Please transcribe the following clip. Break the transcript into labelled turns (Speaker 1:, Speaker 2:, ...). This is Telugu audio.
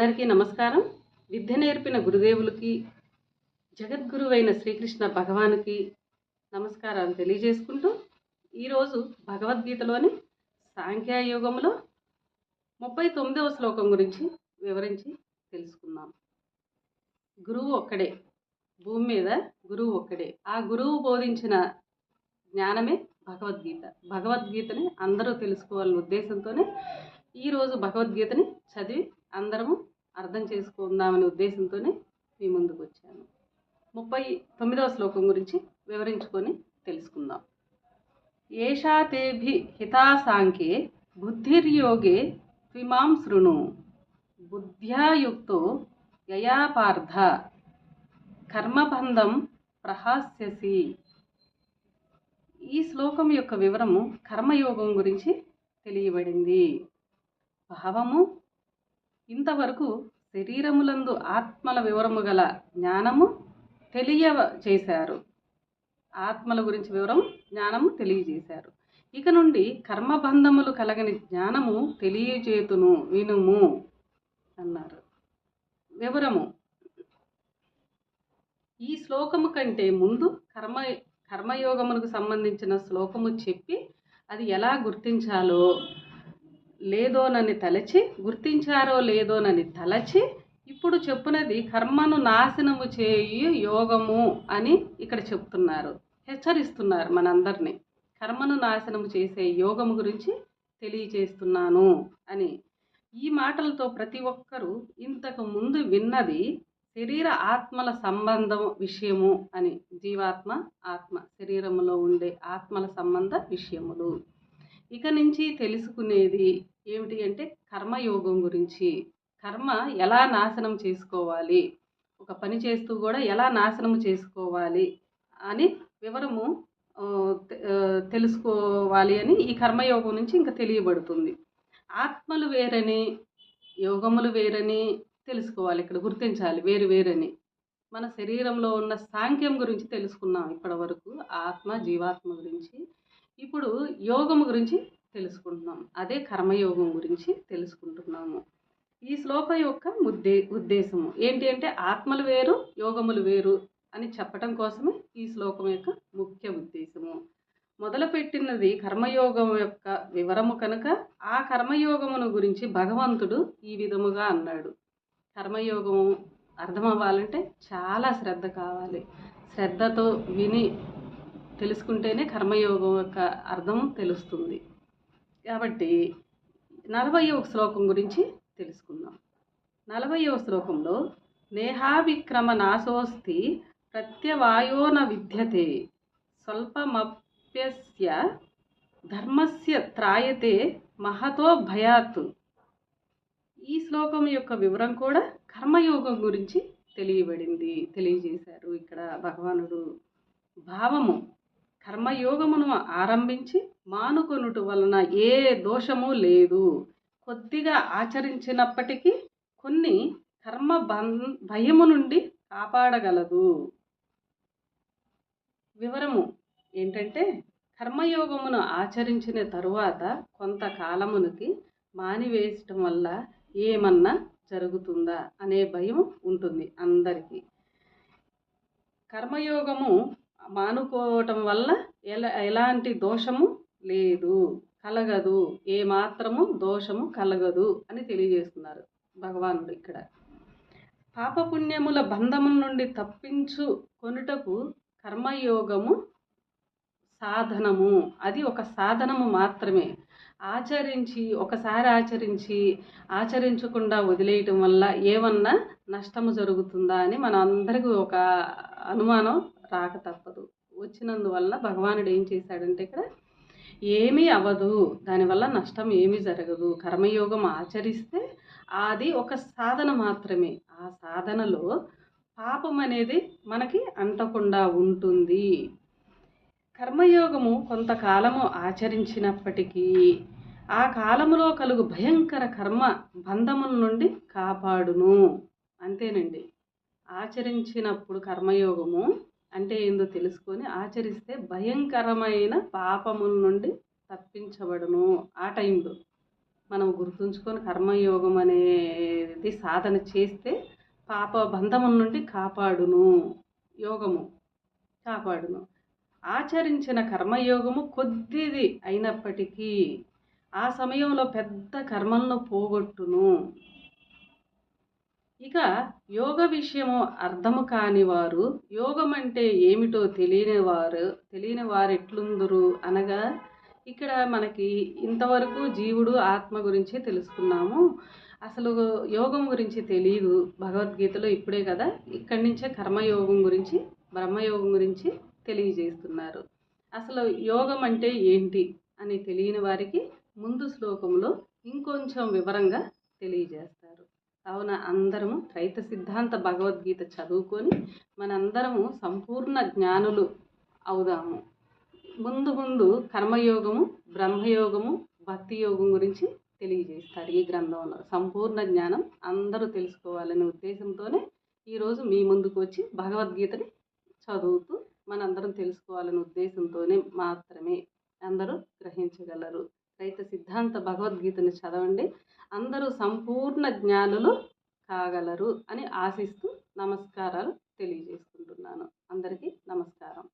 Speaker 1: అందరికీ నమస్కారం. విద్య నేర్పిన గురుదేవులకి జగద్గురువైన శ్రీకృష్ణ భగవానుకి నమస్కారాలు తెలియజేసుకుంటూ ఈరోజు భగవద్గీతలోని సాంఖ్యయోగంలో ముప్పై తొమ్మిదవ శ్లోకం గురించి వివరించి తెలుసుకుందాం. గురువు ఒక్కడే భూమి మీద గురువు ఒక్కడే. ఆ గురువు బోధించిన జ్ఞానమే భగవద్గీత. భగవద్గీతని అందరూ తెలుసుకోవాలనే ఉద్దేశంతోనే ఈరోజు భగవద్గీతని చదివి అందరము అర్థం చేసుకుందామనే ఉద్దేశంతోనే మీ ముందుకు వచ్చాను. ముప్పై తొమ్మిదవ శ్లోకం గురించి వివరించుకొని తెలుసుకుందాం. ఏషా తేభి హితాసాంకే బుద్ధిర్యోగే త్విమాం శృణు. బుద్ధ్యాయుక్తో యయాపార్థ కర్మబంధం ప్రహాస్యసి. ఈ శ్లోకం యొక్క వివరము కర్మయోగం గురించి తెలియబడింది. భావము ఇంతవరకు శరీరములందు ఆత్మల వివరము గల జ్ఞానము తెలియ చేశారు. ఆత్మల గురించి వివరం జ్ఞానము తెలియజేశారు. ఇక నుండి కర్మబంధములు కలగని జ్ఞానము తెలియజేతును వినుము అన్నారు. వివరము. ఈ శ్లోకము కంటే ముందు కర్మ కర్మయోగములకు సంబంధించిన శ్లోకము చెప్పి అది ఎలా గుర్తించాలో లేదోనని తలచి గుర్తించారో లేదోనని తలచి ఇప్పుడు చెప్పునది కర్మను నాశనము చేయు యోగము అని ఇక్కడ చెప్తున్నారు. హెచ్చరిస్తున్నారు మనందరినీ. కర్మను నాశనము చేసే యోగము గురించి తెలియచేస్తున్నాను అని. ఈ మాటలతో ప్రతి ఒక్కరూ ఇంతకు ముందు విన్నది శరీర ఆత్మల సంబంధం విషయము అని. జీవాత్మ ఆత్మ శరీరంలో ఉండే ఆత్మల సంబంధ విషయములు. ఇక నుంచి తెలుసుకునేది ఏమిటి అంటే కర్మయోగం గురించి. కర్మ ఎలా నాశనం చేసుకోవాలి? ఒక పని చేస్తూ కూడా ఎలా నాశనం చేసుకోవాలి? అని వివరము తెలుసుకోవాలి అని ఈ కర్మయోగం నుంచి ఇంకా తెలియబడుతుంది. ఆత్మలు వేరని యోగములు వేరని తెలుసుకోవాలి ఇక్కడ గుర్తించాలి వేరు వేరని. మన శరీరంలో ఉన్న సాంఖ్యం గురించి తెలుసుకున్నాం ఇప్పటి వరకు. ఆత్మ జీవాత్మ గురించి ఇప్పుడు యోగము గురించి తెలుసుకుంటున్నాం. అదే కర్మయోగం గురించి తెలుసుకుంటున్నాము. ఈ శ్లోకం యొక్క ఉద్దే ఉద్దేశము ఏంటి అంటే ఆత్మలు వేరు యోగములు వేరు అని చెప్పటం కోసమే ఈ శ్లోకం యొక్క ముఖ్య ఉద్దేశము. మొదలుపెట్టినది కర్మయోగం యొక్క వివరము కనుక ఆ కర్మయోగమును గురించి భగవంతుడు ఈ విధముగా అన్నాడు. కర్మయోగం అర్థం అవ్వాలంటే చాలా శ్రద్ధ కావాలి. శ్రద్ధతో విని తెలుసుకుంటేనే కర్మయోగం యొక్క అర్థం తెలుస్తుంది. కాబట్టి నలభైవ శ్లోకం గురించి తెలుసుకుందాం. నలభైవ శ్లోకంలో నేహావిక్రమ నాశోస్తి ప్రత్యవాయోన విద్యతే స్వల్పమప్యస్య ధర్మస్య త్రాయతే మహతో భయాత్. ఈ శ్లోకం యొక్క వివరం కూడా కర్మయోగం గురించి తెలియబడింది తెలియజేశారు ఇక్కడ భగవానుడు. భావము కర్మయోగమును ఆరంభించి మానుకొనుట వలన ఏ దోషము లేదు. కొద్దిగా ఆచరించినప్పటికీ కొన్ని కర్మ బం భయము నుండి కాపాడగలదు. వివరము ఏంటంటే కర్మయోగమును ఆచరించిన తరువాత కొంతకాలమునికి మానివేయటం వల్ల ఏమన్నా జరుగుతుందా అనే భయం ఉంటుంది అందరికీ. కర్మయోగము మానుకోవటం వల్ల ఎలా ఎలాంటి దోషము లేదు. కలగదు. ఏ మాత్రము దోషము కలగదు అని తెలియజేస్తున్నారు భగవానుడు ఇక్కడ. పాపపుణ్యముల బంధము నుండి తప్పించు కొనుటకు కర్మయోగము సాధనము. అది ఒక సాధనము మాత్రమే. ఆచరించి ఒకసారి ఆచరించి ఆచరించకుండా వదిలేయటం వల్ల ఏమన్నా నష్టము జరుగుతుందా అని మన అందరికీ ఒక అనుమానం రాక తప్పదు. వచ్చినందువల్ల భగవానుడు ఏం చేశాడంటే ఇక్కడ ఏమీ అవ్వదు దానివల్ల నష్టం ఏమీ జరగదు. కర్మయోగం ఆచరిస్తే అది ఒక సాధన మాత్రమే. ఆ సాధనలో పాపం అనేది మనకి అంటకుండా ఉంటుంది. కర్మయోగము కొంతకాలము ఆచరించినప్పటికీ ఆ కాలములో కలుగు భయంకర కర్మ బంధముల నుండి కాపాడును. అంతేనండి. ఆచరించినప్పుడు కర్మయోగము అంటే ఏందో తెలుసుకొని ఆచరిస్తే భయంకరమైన పాపముల నుండి తప్పించబడును ఆ టైంలో. మనం గుర్తుంచుకొని కర్మయోగం అనేది సాధన చేస్తే పాప బంధము నుండి కాపాడును యోగము కాపాడును. ఆచరించిన కర్మయోగము కొద్దిది అయినప్పటికీ ఆ సమయంలో పెద్ద కర్మలను పోగొట్టును. ఇక యోగ విషయము అర్థము కాని వారు యోగం అంటే ఏమిటో తెలియని వారు తెలియని వారు ఎట్లుందరు అనగా ఇక్కడ మనకి ఇంతవరకు జీవుడు ఆత్మ గురించి తెలుసుకున్నాము. అసలు యోగం గురించి తెలియదు భగవద్గీతలో ఇప్పుడే కదా ఇక్కడి నుంచే కర్మయోగం గురించి బ్రహ్మయోగం గురించి తెలియజేస్తున్నారు. అసలు యోగం అంటే ఏంటి అని తెలియని వారికి ముందు శ్లోకంలో ఇంకొంచెం వివరంగా తెలియజేస్తారు కావున అందరము రైత సిద్ధాంత భగవద్గీత చదువుకొని మనందరము సంపూర్ణ జ్ఞానులు అవుదాము. ముందు ముందు కర్మయోగము బ్రహ్మయోగము భక్తి యోగం గురించి తెలియజేస్తారు ఈ గ్రంథంలో. సంపూర్ణ జ్ఞానం అందరూ తెలుసుకోవాలనే ఉద్దేశంతోనే ఈరోజు మీ ముందుకు వచ్చి భగవద్గీతని చదువుతూ మనందరం తెలుసుకోవాలనే ఉద్దేశంతోనే మాత్రమే అందరూ గ్రహించగలరు. రైత సిద్ధాంత భగవద్గీతని చదవండి. అందరూ సంపూర్ణ జ్ఞానులు కాగలరు అని ఆశిస్తూ నమస్కారాలు తెలియజేసుకుంటున్నాను అందరికీ నమస్కారం.